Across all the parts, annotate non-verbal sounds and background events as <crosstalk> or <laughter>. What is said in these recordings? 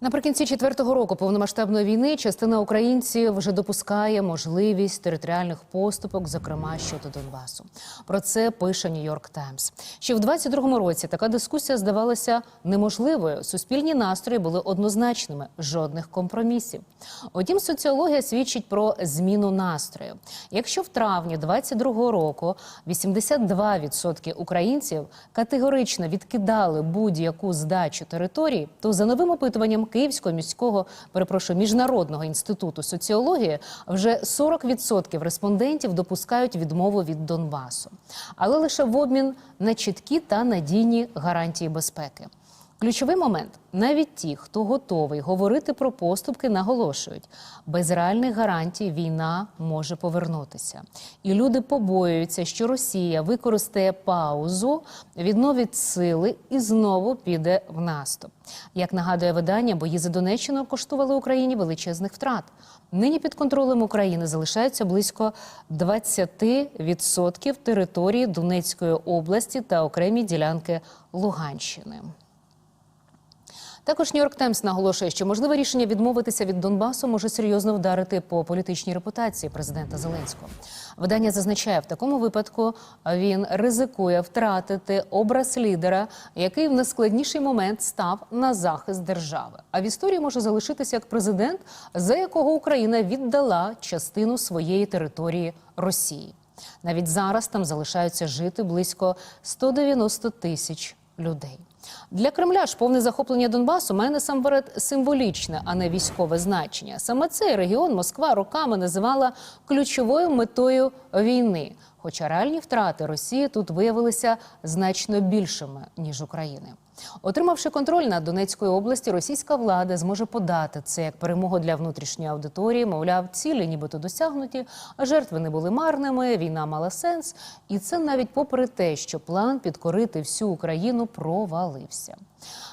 Наприкінці четвертого року повномасштабної війни частина українців вже допускає можливість територіальних поступок, зокрема щодо Донбасу. Про це пише Нью-Йорк Таймс. Ще в 22-му році така дискусія здавалася неможливою. Суспільні настрої були однозначними, жодних компромісів. Утім, соціологія свідчить про зміну настрою. Якщо в травні 22-го року 82% українців категорично відкидали будь-яку здачу території, то за новим опитуванням Київського міського перепрошую міжнародного інституту соціології вже 40% респондентів допускають відмову від Донбасу, але лише в обмін на чіткі та надійні гарантії безпеки. Ключовий момент: навіть ті, хто готовий говорити про поступки, наголошують, без реальних гарантій війна може повернутися, і люди побоюються, що Росія використає паузу, відновить сили і знову піде в наступ. Як нагадує видання, бої за Донеччину коштували Україні величезних втрат. Нині під контролем України залишається близько 20% території Донецької області та окремі ділянки Луганщини. Також Нью-Йорк Таймс наголошує, що можливе рішення відмовитися від Донбасу може серйозно вдарити по політичній репутації президента Зеленського. Видання зазначає, в такому випадку він ризикує втратити образ лідера, який в найскладніший момент став на захист держави. А в історії може залишитися як президент, за якого Україна віддала частину своєї території Росії. Навіть зараз там залишаються жити близько 190 тисяч людей. Для Кремля ж повне захоплення Донбасу має насамперед символічне, а не військове значення. Саме цей регіон Москва роками називала ключовою метою війни. Хоча реальні втрати Росії тут виявилися значно більшими ніж України. Отримавши контроль над Донецькою області, російська влада зможе подати це як перемогу для внутрішньої аудиторії. Мовляв, цілі нібито досягнуті, а жертви не були марними. Війна мала сенс, і це навіть попри те, що план підкорити всю Україну провалився.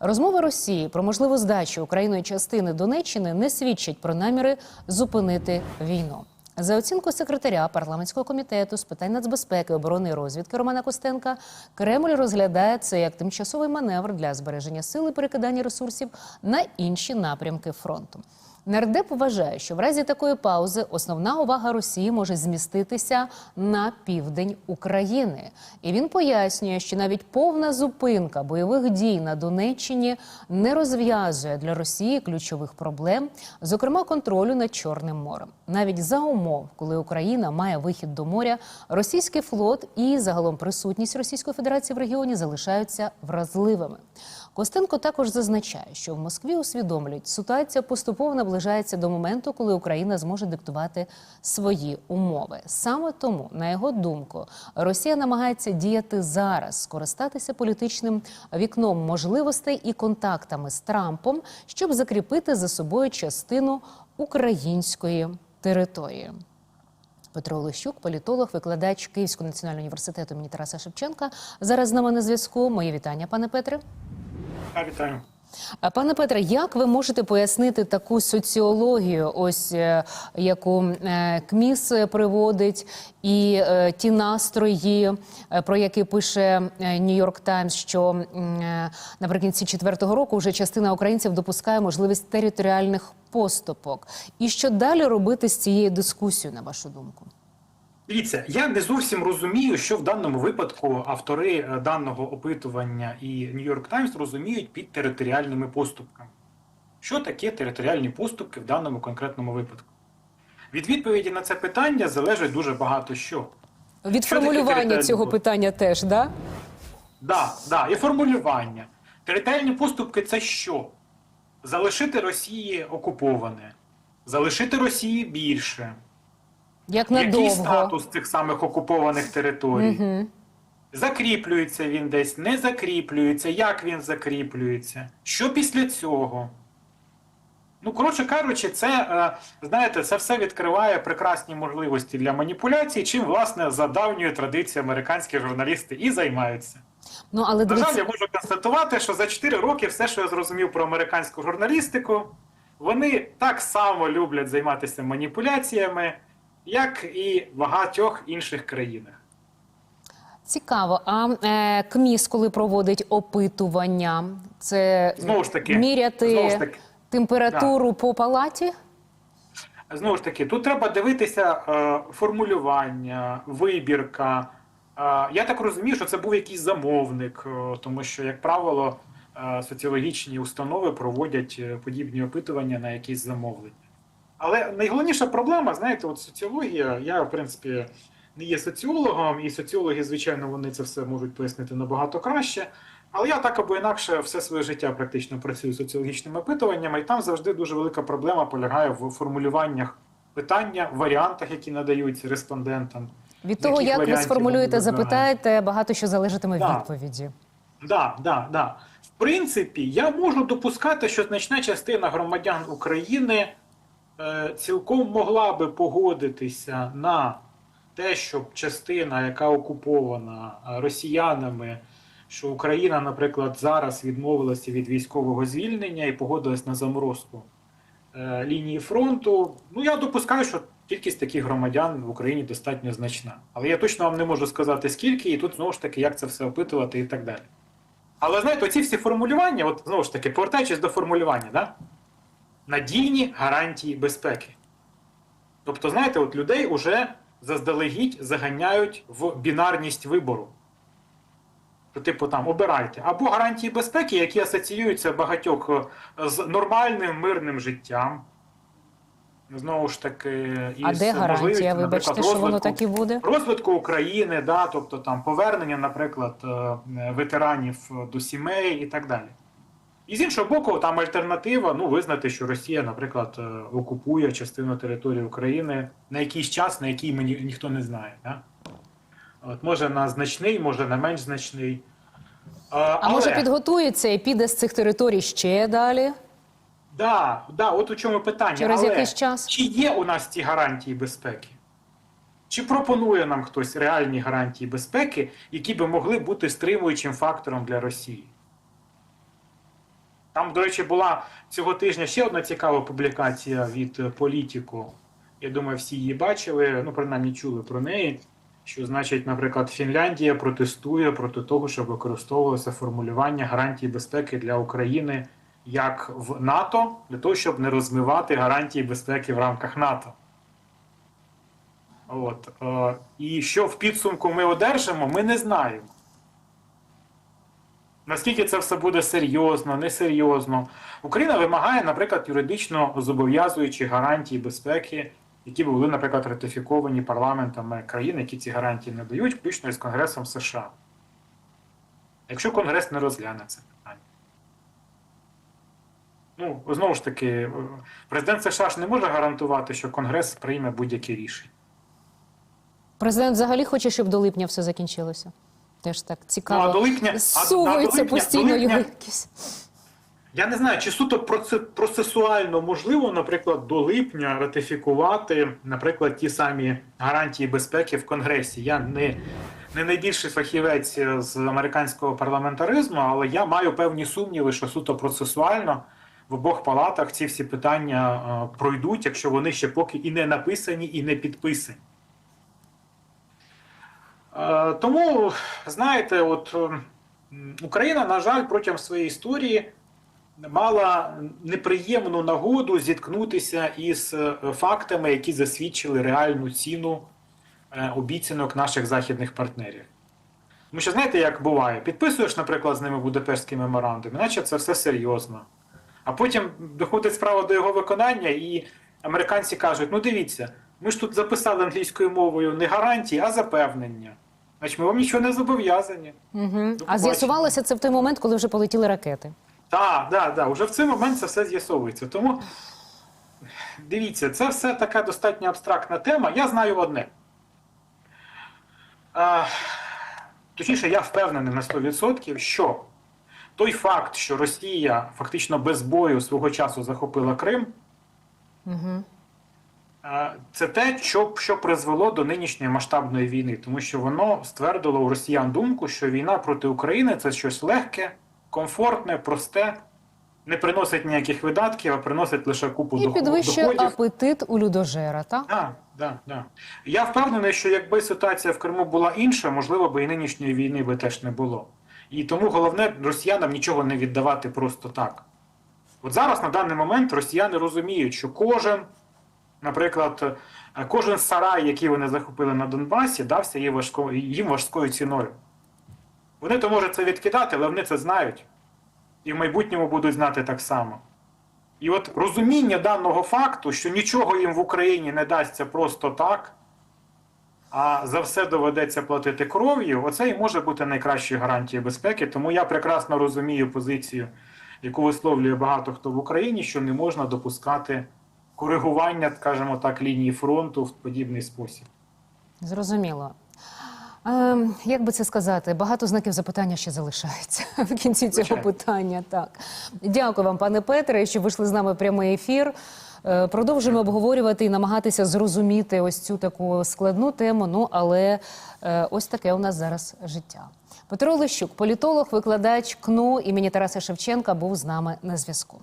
Розмови Росії про можливу здачу Україною частини Донеччини не свідчать про наміри зупинити війну. За оцінку секретаря парламентського комітету з питань нацбезпеки, оборони і розвідки Романа Костенка, Кремль розглядає це як тимчасовий маневр для збереження сил і перекидання ресурсів на інші напрямки фронту. Нардеп вважає, що в разі такої паузи основна увага Росії може зміститися на південь України. І він пояснює, що навіть повна зупинка бойових дій на Донеччині не розв'язує для Росії ключових проблем, зокрема контролю над Чорним морем. Навіть за умов, коли Україна має вихід до моря, російський флот і загалом присутність Російської Федерації в регіоні залишаються вразливими. Костенко також зазначає, що в Москві усвідомлюють, ситуація поступово наближається до моменту, коли Україна зможе диктувати свої умови. Саме тому, на його думку, Росія намагається діяти зараз, скористатися політичним вікном можливостей і контактами з Трампом, щоб закріпити за собою частину української території. Петро Лещук, політолог, викладач Київського національного університету імені Тараса Шевченка. Зараз з нами на зв'язку. Мої вітання, пане Петре. Я вітаю. Пане Петре, як ви можете пояснити таку соціологію, ось е, яку е, КМІС приводить, і е, ті настрої, про які пише Нью-Йорк Таймс, що наприкінці четвертого року вже частина українців допускає можливість територіальних поступок. І що далі робити з цією дискусією, на вашу думку? Дивіться, я не зовсім розумію, що в даному випадку автори е, даного опитування і York Times розуміють під територіальними поступками. Що таке територіальні поступки в даному конкретному випадку? Від відповіді на це питання залежить дуже багато що. Від Що формулювання цього поступки? питання теж, да? Да, да, і формулювання. Територіальні поступки це що? Залишити Росії окуповане, залишити Росії більше. Як Який статус цих самих окупованих територій? Угу. Закріплюється він десь, не закріплюється, як він закріплюється, що після цього. Ну, коротше кажучи, це, е, знаєте, це все відкриває прекрасні можливості для маніпуляцій, чим, власне, за давньою традицією американські журналісти і займаються. Ну, але На жаль, я можу констатувати, що за 4 роки все, що я зрозумів про американську журналістику, вони так само люблять займатися маніпуляціями, як і в багатьох інших країнах. Цікаво. А е, КМІС, коли проводить опитування, це Знову ж таки, міряти знову ж таки, Температуру по палаті? Знову ж таки, тут треба дивитися е, формулювання, вибірка. Е, я так розумію, що це був якийсь замовник, е, тому що, як правило, е, соціологічні установи проводять е, подібні опитування на якісь замовлення. Але найголовніша проблема, знаєте, от соціологія, я, в принципі, не є соціологом, і соціологи, звичайно, вони це все можуть пояснити набагато краще. Але я так або інакше все своє життя практично працюю з соціологічними опитуваннями, і там завжди дуже велика проблема полягає в формулюваннях питання, варіантах, які надаються респондентам. Від того, яких як ви сформулюєте, запитаєте, багато що залежатиме від Да. відповіді. Да, да, да. В принципі, я можу допускати, що значна частина громадян України цілком могла би погодитися на те, щоб частина, яка окупована е, росіянами, що Україна, наприклад, зараз відмовилася від військового звільнення і погодилась на заморозку е, лінії фронту. Ну, я допускаю, що кількість таких громадян в Україні достатньо значна. Але я точно вам не можу сказати скільки, і тут знову ж таки, як це все опитувати і так далі. Але знаєте, оці всі формулювання, от знову ж таки, повертаючись до формулювання, да? Надійні гарантії безпеки. Тобто, знаєте, от людей уже заздалегідь заганяють в бінарність вибору. Типу, там обирайте або гарантії безпеки, які асоціюються багатьох е, з нормальним мирним життям. Знову ж таки, із А де гарантія? Вибачте, що воно так і буде? розвитку України, да, тобто там повернення, наприклад, е, ветеранів до сімей і так далі. І з іншого боку, там альтернатива ну, визнати, що Росія, наприклад, е, окупує частину території України на якийсь час, на який мені ніхто не знає. Да? От, може на значний, може на менш значний. Е, А може підготується і піде з цих територій ще далі? Да, да, от у чому питання. Через Але якийсь час? Чи є у нас ці гарантії безпеки? Чи пропонує нам хтось реальні гарантії безпеки, які би могли бути стримуючим фактором для Росії? Там, до речі, була цього тижня ще одна цікава публікація від е, політику. Я думаю, всі її бачили, ну, принаймні чули про неї. Що, значить, наприклад, Фінляндія протестує проти того, щоб використовувалося формулювання гарантій безпеки для України як в НАТО, для того, щоб не розмивати гарантії безпеки в рамках НАТО. От. Е, і що в підсумку ми одержимо, ми не знаємо. Наскільки це все буде серйозно, несерйозно. Україна вимагає, наприклад, юридично зобов'язуючі гарантії безпеки, які були, наприклад, ратифіковані парламентами країн, які ці гарантії не дають, включно із Конгресом США. Якщо Конгрес не розгляне це питання. Ну, знову ж таки, е, президент США ж не може гарантувати, що Конгрес прийме будь-які рішення. Президент взагалі хоче, щоб до липня все закінчилося. Теж так цікаво. Ну, а до липня- липня- постійно його якісь. Я не знаю, чи суто процесуально можливо, наприклад, до липня ратифікувати, наприклад, ті самі гарантії безпеки в Конгресі. Я не, не найбільший фахівець з американського парламентаризму, але я маю певні сумніви, що суто процесуально в обох палатах ці всі питання е, пройдуть, якщо вони ще поки і не написані, і не підписані. Е, Тому, знаєте, от е, Україна, на жаль, протягом своєї історії мала неприємну нагоду зіткнутися із е, фактами, які засвідчили реальну ціну обіцянок наших західних партнерів. Тому що знаєте, як буває, підписуєш, наприклад, з ними Будапештський меморандум, іначе це все серйозно. А потім доходить справа до його виконання, і американці кажуть: ну дивіться, ми ж тут записали англійською мовою не гарантії, а запевнення. Значить, ми вам нічого не зобов'язані. Угу. А з'ясувалося це в той момент, коли вже полетіли ракети. Так, так, так. Уже в цей момент це все з'ясовується. Тому дивіться, це все така достатньо абстрактна тема. Я знаю одне. А, точніше, я впевнений на 100%, що той факт, що Росія фактично без бою свого часу захопила Крим, Угу. Це те, що, що призвело до нинішньої масштабної війни, тому що воно ствердило у росіян думку, що війна проти України це щось легке, комфортне, просте, не приносить ніяких видатків, а приносить лише купу І дохо- підвищує доходів. апетит у людожера, так? Так, так, так. Я впевнений, що якби ситуація в Криму була інша, можливо, би і нинішньої війни би теж не було. І тому головне росіянам нічого не віддавати просто так. От зараз на даний момент росіяни розуміють, що кожен, наприклад, е, кожен сарай, який вони захопили на Донбасі, дався їм важкою, їм важкою ціною. Вони то можуть це відкидати, але вони це знають. І в майбутньому будуть знати так само. І от розуміння даного факту, що нічого їм в Україні не дасться просто так, а за все доведеться платити кров'ю, оце і може бути найкращою гарантією безпеки. Тому я прекрасно розумію позицію, яку висловлює багато хто в Україні, що не можна допускати коригування, скажімо так, лінії фронту в подібний спосіб. Зрозуміло. Ем, як би це сказати, багато знаків запитання ще залишається <laughs> в кінці цього Звичайно. питання. Так, дякую вам, пане Петре, що вийшли з нами в прямий ефір. Е, Продовжуємо обговорювати і намагатися зрозуміти ось цю таку складну тему. Ну але е, ось таке у нас зараз життя. Петро Лещук, політолог, викладач КНУ імені Тараса Шевченка, був з нами на зв'язку.